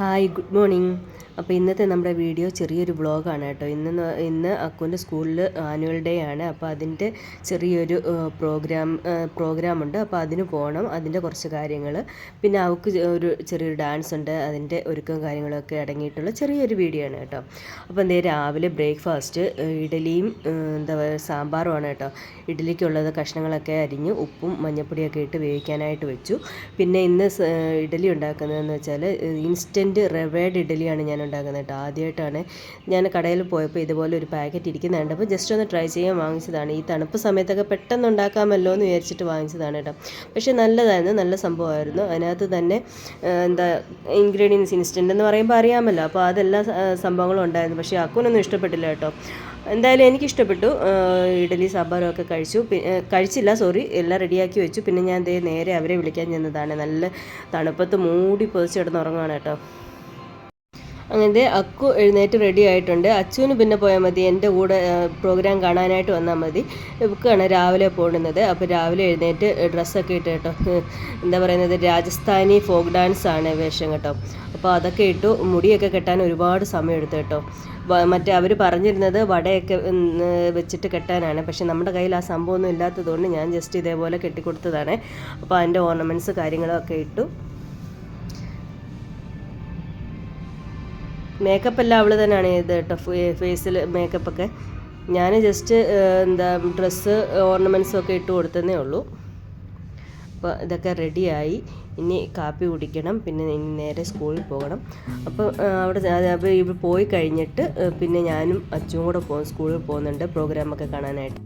Hi good morning അപ്പോൾ ഇന്നത്തെ നമ്മുടെ വീഡിയോ ചെറിയൊരു വ്ളോഗാണ് കേട്ടോ. ഇന്ന് ഇന്ന് അക്കുവിന്റെ സ്കൂളിൽ ആനുവൽ ഡേ ആണ്. അപ്പോൾ അതിന്റെ ചെറിയൊരു പ്രോഗ്രാം പ്രോഗ്രാമുണ്ട്. അപ്പോൾ അതിന് പോകണം അതിന്റെ കുറച്ച് കാര്യങ്ങൾ. പിന്നെ അവൾക്ക് ഒരു ചെറിയൊരു ഡാൻസ് ഉണ്ട്. അതിന്റെ ഒരുക്കം കാര്യങ്ങളൊക്കെ അടങ്ങിയിട്ടുള്ള ചെറിയൊരു വീഡിയോ ആണ് കേട്ടോ. അപ്പോൾ എന്തേ രാവിലെ ബ്രേക്ക്ഫാസ്റ്റ് ഇഡലിയും എന്താ പറയുക സാമ്പാറുമാണ് കേട്ടോ. ഇഡലിക്കുള്ളത് കഷ്ണങ്ങളൊക്കെ അരിഞ്ഞ് ഉപ്പും മഞ്ഞൾപ്പൊടിയൊക്കെ ഇട്ട് വേവിക്കാനായിട്ട് വെച്ചു. പിന്നെ ഇന്ന് ഇഡലി ഉണ്ടാക്കുന്നതെന്ന് വെച്ചാൽ ഇൻസ്റ്റന്റ് റെവേഡ് ഇഡലിയാണ് ഞാൻ ഉണ്ടാക്കുന്നത് ആദ്യമായിട്ടാണ് ഞാൻ കടയിൽ പോയപ്പോൾ ഇതുപോലെ ഒരു പാക്കറ്റ് ഇരിക്കുന്നുണ്ട്. അപ്പോൾ ജസ്റ്റ് ഒന്ന് ട്രൈ ചെയ്യാൻ വാങ്ങിച്ചതാണ്. ഈ തണുപ്പ് സമയത്തൊക്കെ പെട്ടെന്ന് ഉണ്ടാക്കാമല്ലോ എന്ന് വിചാരിച്ചിട്ട് വാങ്ങിച്ചതാണ് കേട്ടോ. പക്ഷേ നല്ലതായിരുന്നു. നല്ല സംഭവമായിരുന്നു. അതിനകത്ത് തന്നെ എന്താ ഇൻഗ്രീഡിയൻസ് ഇൻസ്റ്റന്റ് എന്ന് പറയുമ്പോൾ അറിയാമല്ലോ. അപ്പോൾ അതെല്ലാ സംഭവങ്ങളും ഉണ്ടായിരുന്നു. പക്ഷേ അക്കുനൊന്നും ഇഷ്ടപ്പെട്ടില്ല കേട്ടോ. എന്തായാലും എനിക്കിഷ്ടപ്പെട്ടു. ഇഡലി സാമ്പാറും ഒക്കെ കഴിച്ചു. കഴിച്ചില്ല സോറി. എല്ലാം റെഡിയാക്കി വെച്ചു. പിന്നെ ഞാൻ ദേ നേരെ അവരെ വിളിക്കാൻ ചെന്നതാണ്. നല്ല തണുപ്പത്ത് മൂടി പൊതിച്ചിടന്ന് ഉറങ്ങുകയാണ് കേട്ടോ. അങ്ങനത്തെ അക്കു എഴുന്നേറ്റ് റെഡി ആയിട്ടുണ്ട്. അച്ചുവിന് പിന്നെ പോയാൽ മതി. എന്റെ കൂടെ പ്രോഗ്രാം കാണാനായിട്ട് വന്നാൽ മതി. ഇവക്കാണ് രാവിലെ പോകുന്നത്. അപ്പോൾ രാവിലെ എഴുന്നേറ്റ് ഡ്രസ്സൊക്കെ ഇട്ട് കേട്ടോ. എന്താ പറയുന്നത്? രാജസ്ഥാനി ഫോക്ക് ഡാൻസ് ആണ് വേഷം കേട്ടോ. അപ്പോൾ അതൊക്കെ ഇട്ടു മുടിയൊക്കെ കെട്ടാൻ ഒരുപാട് സമയം എടുത്തു കേട്ടോ. മറ്റേ അവർ പറഞ്ഞിരുന്നത് വടയൊക്കെ വെച്ചിട്ട് കെട്ടാനാണ്. പക്ഷേ നമ്മുടെ കയ്യിൽ ആ സംഭവമൊന്നും ഇല്ലാത്തതുകൊണ്ട് ഞാൻ ജസ്റ്റ് ഇതേപോലെ കെട്ടിക്കൊടുത്തതാണ്. അപ്പോൾ അതിന്റെ ഓർണമെന്റ്സ് കാര്യങ്ങളൊക്കെ ഇട്ടു. മേക്കപ്പ് എല്ലാം അവൾ തന്നെയാണ് ചെയ്തത് കേട്ടോ. ഫേസിൽ മേക്കപ്പൊക്കെ ഞാൻ ജസ്റ്റ് എന്താ ഡ്രസ്സ് ഓർണമെന്റ്സും ഒക്കെ ഇട്ട് കൊടുത്തതേ ഉള്ളൂ. അപ്പോൾ ഇതൊക്കെ റെഡിയായി ഇനി കാപ്പി കുടിക്കണം. പിന്നെ ഇനി നേരെ സ്കൂളിൽ പോകണം. അപ്പോൾ അവിടെ അപ്പോൾ ഇവിടെ പോയി കഴിഞ്ഞിട്ട് പിന്നെ ഞാനും അച്ഛനും കൂടെ പോകും സ്കൂളിൽ പോകുന്നുണ്ട്. പ്രോഗ്രാമൊക്കെ കാണാനായിട്ട്.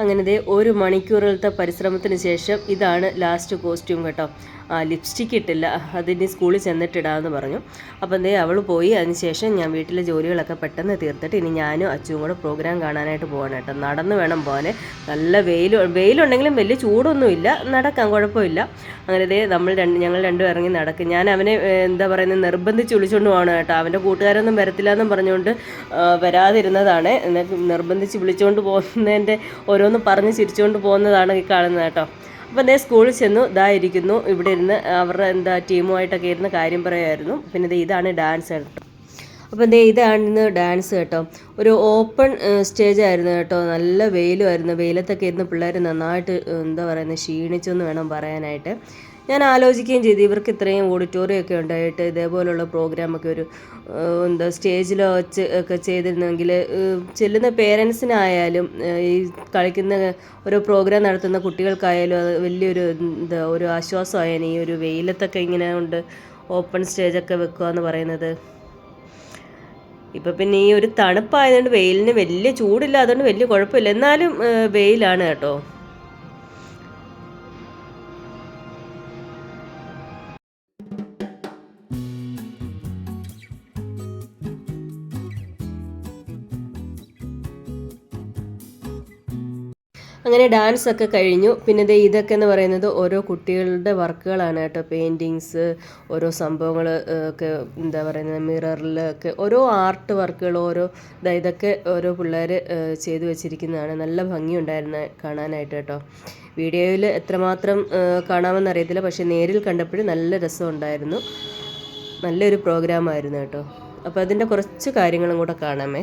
അങ്ങനെ ഒരു മണിക്കൂറിലത്തെ പരിശ്രമത്തിന് ശേഷം ഇതാണ് ലാസ്റ്റ് കോസ്റ്റ്യൂം കേട്ടോ. ആ ലിപ്സ്റ്റിക്ക് ഇട്ടില്ല. അതിന് സ്കൂളിൽ ചെന്നിട്ടിടാമെന്ന് പറഞ്ഞു. അപ്പം എന്തേ അവൾ പോയി. അതിന് ശേഷം ഞാൻ വീട്ടിലെ ജോലികളൊക്കെ പെട്ടെന്ന് തീർത്തിട്ട് ഇനി ഞാനും അച്ഛനും കൂടെ പ്രോഗ്രാം കാണാനായിട്ട് പോകണം കേട്ടോ. നടന്ന് വേണം പോകാൻ നല്ല വെയിൽ വെയിലുണ്ടെങ്കിലും വലിയ ചൂടൊന്നുമില്ല. നടക്കാം കുഴപ്പമില്ല. അങ്ങനെ ദേ നമ്മൾ രണ്ട് ഞങ്ങൾ രണ്ടും ഇറങ്ങി നടക്കും. ഞാൻ അവനെ എന്താ പറയുന്നത് നിർബന്ധിച്ച് വിളിച്ചുകൊണ്ട് പോകണം കേട്ടോ. അവന്റെ കൂട്ടുകാരൊന്നും വരത്തില്ല എന്നും പറഞ്ഞുകൊണ്ട് വരാതിരുന്നതാണ്. നിർബന്ധിച്ച് വിളിച്ചുകൊണ്ട് പോകുന്നതിന്റെ ഓരോന്ന് പറഞ്ഞ് ചിരിച്ചുകൊണ്ട് പോകുന്നതാണ് ഈ കാണുന്നത് കേട്ടോ. അപ്പം അതേ സ്കൂളിൽ ചെന്നു ഇതായിരിക്കുന്നു ഇവിടെ ഇരുന്ന് അവരുടെ എന്താ ടീമുമായിട്ടൊക്കെ ഇരുന്ന് കാര്യം പറയുമായിരുന്നു. പിന്നെ ഇതാണ് ഡാൻസ് കേട്ടോ അപ്പോൾ ദേ ഇതാണ് ഇന്ന് ഡാൻസ് കേട്ടോ. ഒരു ഓപ്പൺ സ്റ്റേജ് ആയിരുന്നു കേട്ടോ. നല്ല വെയിലുമായിരുന്നു. വെയിലത്തൊക്കെ ഇരുന്ന് പിള്ളേർ നന്നായിട്ട് എന്താ പറയുന്നത് ക്ഷീണിച്ചെന്ന് വേണം പറയാനായിട്ട്. ഞാൻ ആലോചിക്കുകയും ചെയ്തു ഇവർക്ക് ഇത്രയും ഓഡിറ്റോറിയം ഒക്കെ ഉണ്ടായിട്ട് ഇതേപോലുള്ള പ്രോഗ്രാമൊക്കെ ഒരു എന്താ സ്റ്റേജിൽ വെച്ച് ഒക്കെ ചെയ്തിരുന്നെങ്കിൽ ചെല്ലുന്ന പേരൻസിനായാലും ഈ കളിക്കുന്ന ഒരു പ്രോഗ്രാം നടത്തുന്ന കുട്ടികൾക്കായാലും അത് വലിയൊരു എന്താ ഒരു ആശ്വാസമായേനെ. ഈ ഒരു വെയിലത്തൊക്കെ ഇങ്ങനെ ഉണ്ട് ഓപ്പൺ സ്റ്റേജൊക്കെ വെക്കുക എന്ന് പറയുന്നത്. ഇപ്പം പിന്നെ ഈ ഒരു തണുപ്പായതുകൊണ്ട് വെയിലിന് വലിയ ചൂടില്ല അതുകൊണ്ട് വലിയ കുഴപ്പമില്ല. എന്നാലും വെയിലാണ് കേട്ടോ. അങ്ങനെ ഡാൻസ് ഒക്കെ കഴിഞ്ഞു. പിന്നെ ദേ ഇതൊക്കെ എന്ന് പറയുന്നത് ഓരോ കുട്ടികളുടെ വർക്കുകളാണ് കേട്ടോ. പെയിന്റിങ്സ് ഓരോ സംഭവങ്ങൾ ഒക്കെ എന്താ പറയുന്നത് മിററിൽ ഒക്കെ ഓരോ ആർട്ട് വർക്കുകൾ ഓരോ ഇതൊക്കെ ഓരോ പിള്ളേർ ചെയ്തു വെച്ചിരിക്കുന്നതാണ്. നല്ല ഭംഗിയുണ്ടായിരുന്നു കാണാനായിട്ട് കേട്ടോ. വീഡിയോയിൽ എത്രമാത്രം കാണാമെന്നറിയത്തില്ല പക്ഷേ നേരിൽ കണ്ടപ്പോഴും നല്ല രസമുണ്ടായിരുന്നു. നല്ലൊരു പ്രോഗ്രാമായിരുന്നു കേട്ടോ. അപ്പോൾ അതിന്റെ കുറച്ച് കാര്യങ്ങളും കൂടെ കാണാമേ.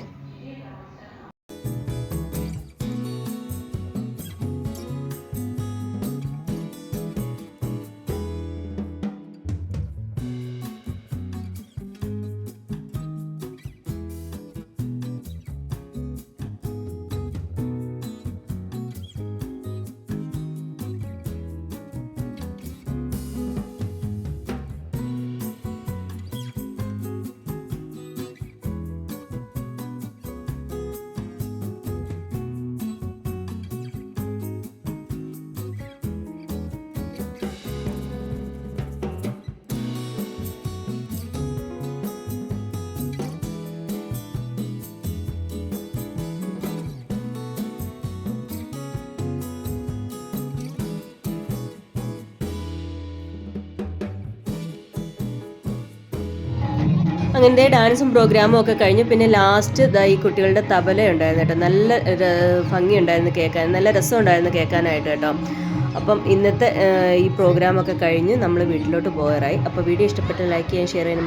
അങ്ങനത്തെ ഡാൻസും പ്രോഗ്രാമും ഒക്കെ കഴിഞ്ഞ് പിന്നെ ലാസ്റ്റ് ഈ കുട്ടികളുടെ തബല ഉണ്ടായിരുന്നു കേട്ടോ. നല്ല ഭംഗി ഉണ്ടായിരുന്നു കേൾക്കാൻ. നല്ല രസം ഉണ്ടായിരുന്നു കേൾക്കാനായിട്ട് കേട്ടോ. അപ്പം ഇന്നത്തെ ഈ പ്രോഗ്രാമൊക്കെ കഴിഞ്ഞ് നമ്മൾ വീട്ടിലോട്ട് പോകാറായി. അപ്പോൾ വീഡിയോ ഇഷ്ടപ്പെട്ട ലൈക്ക് ചെയ്യാൻ ഷെയർ ചെയ്യാൻ